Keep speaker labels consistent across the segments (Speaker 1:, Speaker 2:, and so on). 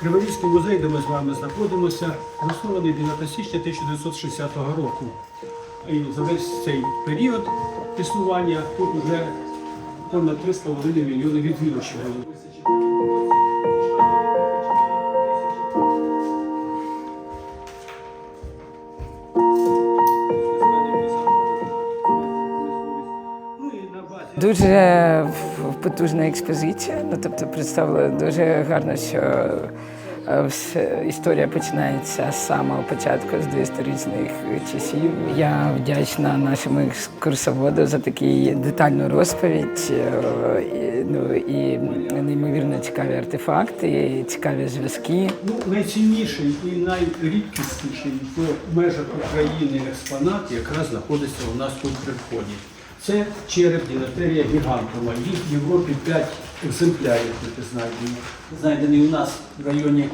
Speaker 1: Криворізький музей, де ми з вами знаходимося, заснований 9 січня 1960 року. І за весь цей період існування тут вже понад 3,5 мільйони відвідувачів.
Speaker 2: Дуже потужна експозиція. Ну тобто представила дуже гарно, що е, історія починається з самого початку, з доісторичних часів. Я вдячна нашому екскурсоводу за такий детальну розповідь. е, Ну і неймовірно цікаві артефакти, цікаві зв'язки.
Speaker 1: Ну, найцінніший і найрідкісніший в межах України експонат якраз знаходиться у нас тут при вході. Це череп ділатерія гігантова. Їх в Європі 5 екземплярів знайдені. Знайдений у нас в районі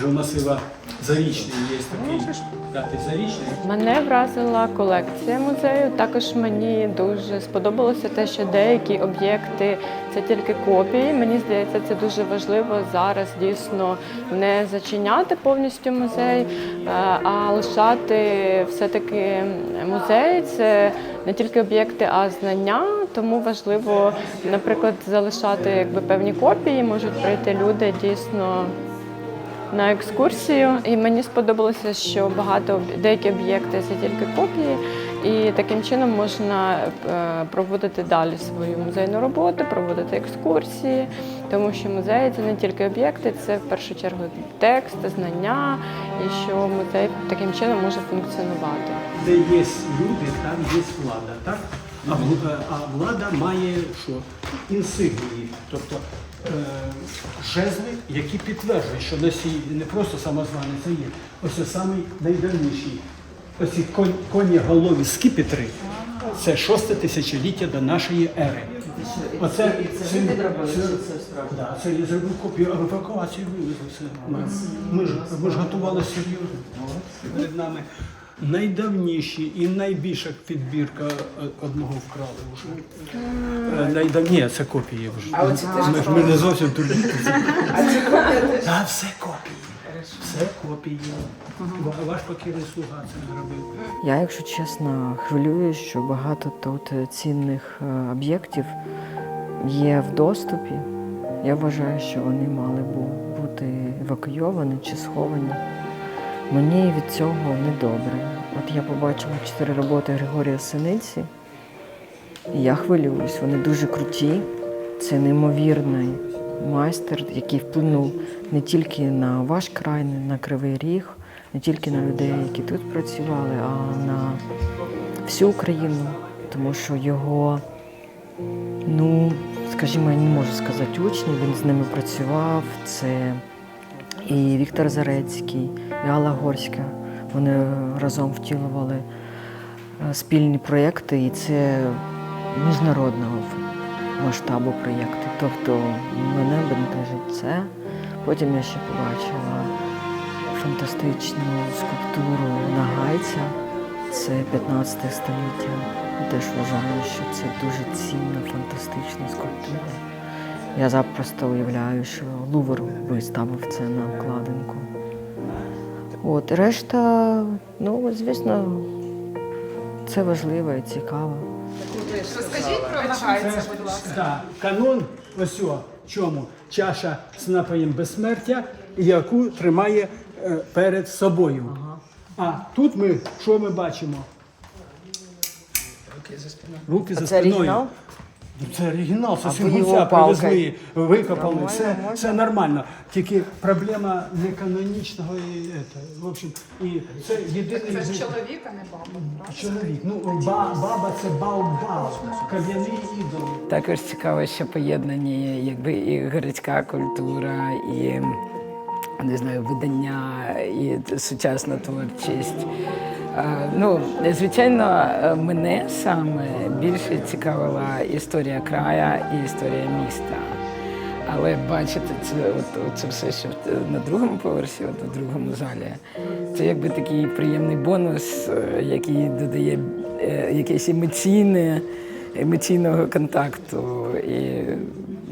Speaker 1: Жовмасива Зарічний є такий дати Зарічний.
Speaker 3: Мене вразила колекція музею. Також мені дуже сподобалося те, що деякі об'єкти це тільки копії. Мені здається, це дуже важливо зараз дійсно не зачиняти повністю музей, е, а лишати все-таки музей. Це не тільки об'єкти, а знання. Тому важливо, наприклад, залишати якби певні копії. Можуть прийти люди дійсно на екскурсію, і мені сподобалося, що багато деякі об'єкти це тільки копії, і таким чином можна е, проводити далі свою музейну роботу, проводити екскурсії, тому що музеї це не тільки об'єкти, це в першу чергу текст, знання, і що музей таким чином може функціонувати.
Speaker 1: Де є люди, там є влада, так? А, е, а влада має що? Інсигнії, тобто е, жезли, які підтверджують, що носій не просто самозваний, це є. Ось це самий найдавніший. Оці кон, коні скіпетри. Це шосте тисячоліття до нашої ери. Оце це, да, це я зробив копію, а евакуацію вивезли все. Ми, ми, ж, ми ж готували серйозно. Перед нами найдавніші і найбільша підбірка е, одного вкрали вже. Е, Найдав... Ні, це копії вже.
Speaker 2: А оце теж
Speaker 1: ми, ж- ми не зовсім туди. Та все копії. Все копії. Ва- Ваш покірний слуга це зробив.
Speaker 4: Я, якщо чесно, хвилююсь, що багато тут е, цінних е, об'єктів є в доступі. Я вважаю, що вони мали бу- бути евакуйовані чи сховані. Мені від цього недобре. От я побачила чотири роботи Григорія Синиці, і я хвилююсь. Вони дуже круті. Це неймовірний майстер, який вплинув не тільки на ваш край, на Кривий Ріг, не тільки на людей, які тут працювали, а на всю Україну. Тому що його, ну, скажімо, я не можу сказати учні, він з ними працював. Це і Віктор Зарецький, і Алла Горська. Вони разом втілювали е, спільні проєкти, і це міжнародного масштабу проєкти. Тобто мене бентежить це. Потім я ще побачила фантастичну скульптуру Нагайця. Це 15 століття. Я теж вважаю, що це дуже цінна, фантастична скульптура. Я запросто уявляю, що Лувр виставив це на обкладинку. От, решта, ну, звісно, це важливо і цікаво.
Speaker 1: Це, да, канон ось о чому чаша з напоєм безсмертя, яку тримає е, перед собою. А тут ми що ми бачимо?
Speaker 2: Руки за спиною.
Speaker 1: Руки за
Speaker 4: це
Speaker 1: спиною.
Speaker 4: оригінал?
Speaker 1: Це оригінал, це
Speaker 4: палка?
Speaker 1: привезли, викопали.
Speaker 4: Нормально,
Speaker 1: Все,
Speaker 4: можна?
Speaker 1: все нормально. Тільки проблема не канонічного і это, в общем, і це єдиний
Speaker 5: Це чоловік, а не баба.
Speaker 1: чоловік. Ну ба, баба це баобаб, кам'яний ідол.
Speaker 2: Також цікаво, що поєднані якби і городська культура, і не знаю, видання, і сучасна творчість. Е, Ну, звичайно, е, мене саме більше цікавила історія края і історія міста. Але бачити це, от, це все, що на другому поверсі, от, на другому залі, це якби такий приємний бонус, е, який додає якесь емоційне, емоційного контакту. І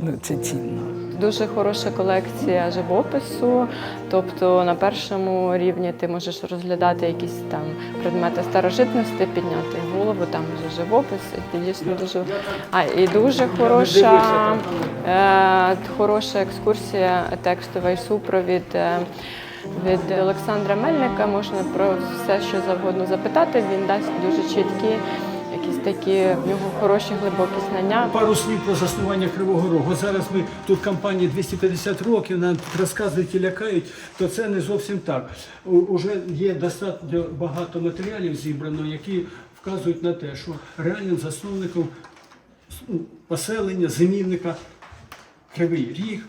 Speaker 2: ну, це цінно.
Speaker 3: Дуже хороша колекція живопису. Тобто на першому рівні ти можеш розглядати якісь там предмети старожитності, підняти голову, там вже живопис. І дійсно дуже а і дуже хороша, е, хороша екскурсія, текстова і супровід. е, від Олександра Мельника можна про все, що завгодно запитати. Він дасть дуже чіткі, такі в нього хороші глибокі знання.
Speaker 1: Пару слів про заснування Кривого Рогу. Зараз ми тут компанія 250 років, нам розказують і лякають, то це не зовсім так. Уже є достатньо багато матеріалів зібрано, які вказують на те, що реальним засновником ну, поселення, зимівника Кривий Ріг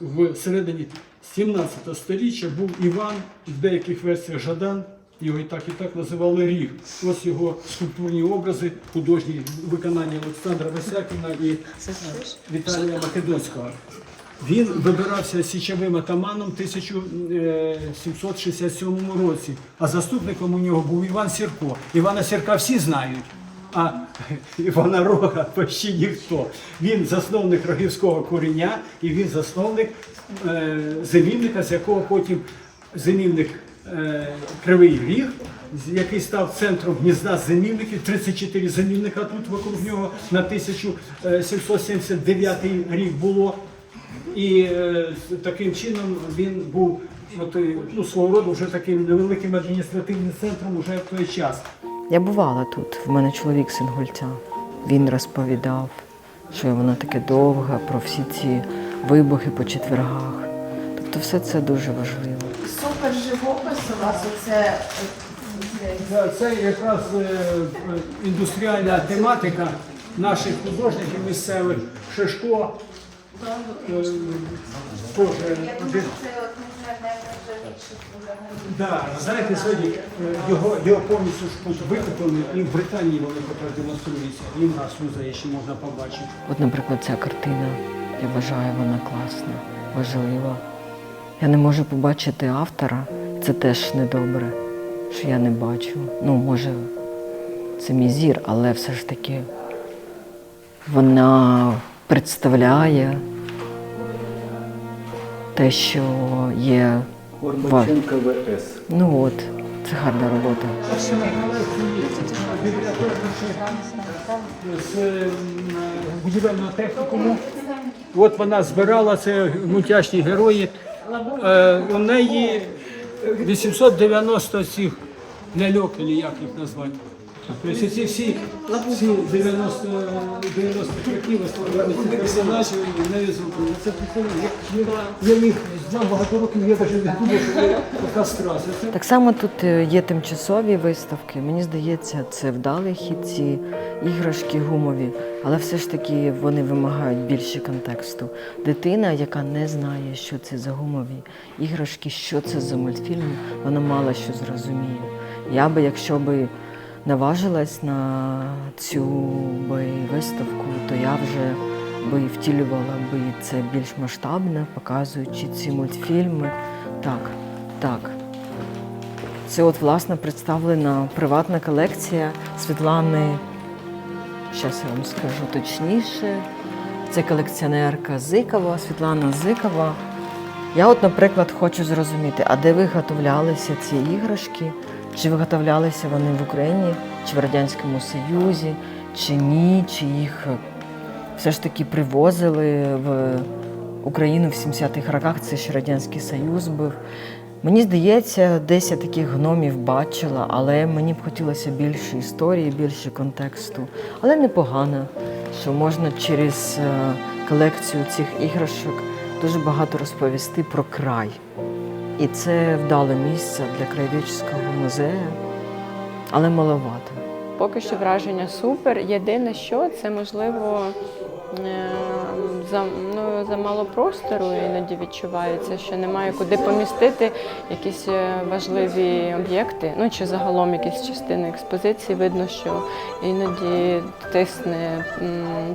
Speaker 1: в середині 17 століття був Іван, в деяких версіях Жадан, його і так і так називали Ріг. Ось його скульптурні образи, художні виконання Олександра Висякіна і Віталія Македонського. Він вибирався січовим атаманом в 1767 році, а заступником у нього був Іван Сірко. Івана Сірка всі знають, а Івана Рога почти ніхто. Він засновник рогівського кореня і він засновник е, зимівника, з якого потім зимівник е, Кривий Ріг, який став центром гнізда зимівників, 34 зимівника тут вокруг нього на 1779 рік було. І е, таким чином він був от, е, ну, свого роду вже таким невеликим адміністративним центром уже в той час.
Speaker 4: Я бувала тут. В мене чоловік син гульця. Він розповідав, що воно таке довге, про всі ці вибухи по четвергах. Тобто все це дуже важливо.
Speaker 5: Вас оце.
Speaker 1: Це, це якраз е, е, індустріальна тематика наших художників місцевих Шишко. е, теж один
Speaker 5: Це от не знаю, найважливіше взагалі.
Speaker 1: Да, знаєте, сьогодні е, його, його повністю ж викупили, і в Британії вони тепер демонструються, і в нас в музеї ще можна побачити.
Speaker 4: От, наприклад, ця картина, я вважаю, вона класна, важлива. Я не можу побачити автора, це теж недобре, що я не бачу. Ну, може, це мій зір, але все ж таки вона представляє те, що є.
Speaker 6: Горбаченка ВС.
Speaker 4: Ну от, це гарна робота.
Speaker 1: з будівельного технікуму. От вона збирала це мультяшні герої. Е, у неї 890 цих ляльок, чи як їх назвати. Тобто ці всі, всі 90, 90 років створили ці персонажі, і зробили. Це я, я їх знав багато років, я навіть не думав, що це така страсть.
Speaker 4: Так само тут е, є тимчасові виставки. Мені здається, це вдалий хід ці іграшки гумові, але все ж таки вони вимагають більше контексту. Дитина, яка не знає, що це за гумові іграшки, що це за мультфільми, вона мало що зрозуміє. Я би, якщо би наважилась на цю би виставку, то я вже би втілювала би це більш масштабно, показуючи ці мультфільми. Так, так. Це от власне представлена приватна колекція Світлани. Зараз я вам скажу точніше. Це колекціонерка Зикова, Світлана Зикова. Я, от, наприклад, хочу зрозуміти, а де виготовлялися ці іграшки? Чи виготовлялися вони в Україні, чи в Радянському Союзі, чи ні, чи їх все ж таки привозили в Україну в 70-х роках, це ще Радянський Союз був. Мені здається, десь я таких гномів бачила, але мені б хотілося більше історії, більше контексту. Але непогано, що можна через е, колекцію цих іграшок дуже багато розповісти про край. І це вдале місце для краєведчого музею, але маловато.
Speaker 3: Поки що враження супер. Єдине, що це можливо е, за, ну, замало простору іноді відчувається, що немає куди помістити якісь е, важливі об'єкти, ну чи загалом якісь частини експозиції. Видно, що іноді тисне,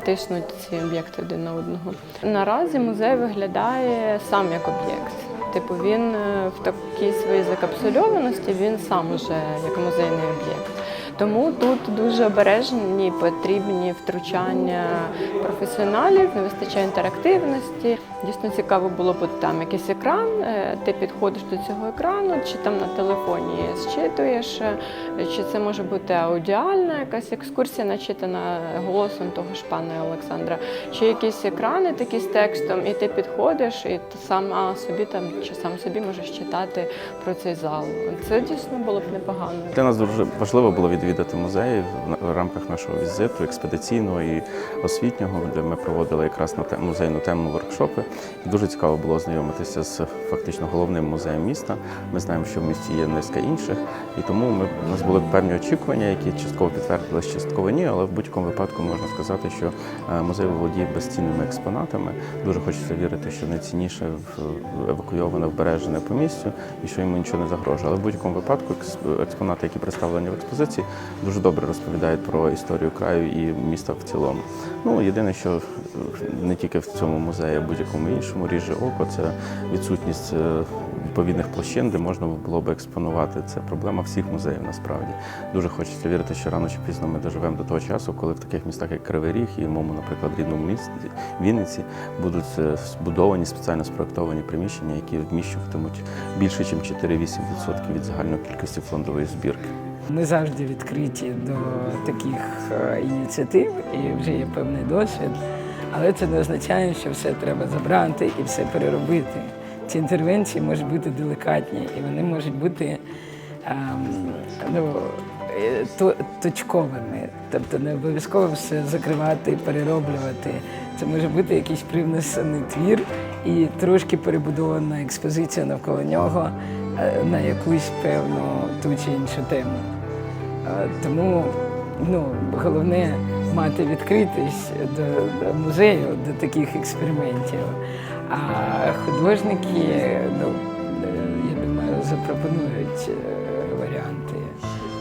Speaker 3: тиснуть ці об'єкти один на одного. Наразі музей виглядає сам як об'єкт. Типу він е, в такій своїй закапсульованості він сам уже як музейний об'єкт. Тому тут дуже обережні потрібні втручання професіоналів, не вистачає інтерактивності. Дійсно цікаво було б там якийсь екран, е, ти підходиш до цього екрану, чи там на телефоні зчитуєш, е, чи це може бути аудіальна якась екскурсія, начитана голосом того ж пана Олександра, чи якісь екрани такі з текстом, і ти підходиш, і сама собі там чи сам собі можеш читати про цей зал. Це дійсно було б непогано.
Speaker 7: Для нас дуже важливо було відвідати музеї в- рамках нашого візиту експедиційного і освітнього, де ми проводили якраз на музейну тему воркшопи. І дуже цікаво було ознайомитися з фактично головним музеєм міста. Ми знаємо, що в місті є низка інших, і тому ми у нас були певні очікування, які частково підтвердились, частково ні. Але в будь-якому випадку можна сказати, що е, музей володіє безцінними експонатами. Дуже хочеться вірити, що найцінніше евакуйоване, вбережене по місцю і що йому нічого не загрожує. Але в будь-якому випадку експонати, які представлені в експозиції, дуже добре розповідають про історію краю і міста в цілому. Ну єдине, що не тільки в цьому музеї, а будь-якому іншому ріже око, це відсутність е, відповідних площин, де можна було би експонувати. Це проблема всіх музеїв насправді. Дуже хочеться вірити, що рано чи пізно ми доживемо до того часу, коли в таких містах, як Кривий Ріг і моєму, наприклад, рідному місті Вінниці будуть е, збудовані спеціально спроектовані приміщення, які вміщуватимуть більше, ніж 4-8% від загальної кількості фондової збірки.
Speaker 2: Ми завжди відкриті до таких е, ініціатив і вже є певний досвід. Але це не означає, що все треба забрати і все переробити. Ці інтервенції можуть бути делікатні і вони можуть бути ем, ну, е, точковими. Тобто не обов'язково все закривати і перероблювати. Це може бути якийсь привнесений твір і трошки перебудована експозиція навколо нього е, на якусь певну ту чи іншу тему. Тому ну, головне мати відкритість до, до музею, до таких експериментів. А художники, ну, я думаю, запропонують е, варіанти.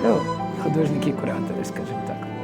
Speaker 2: Ну, Художники-куратори, скажімо так.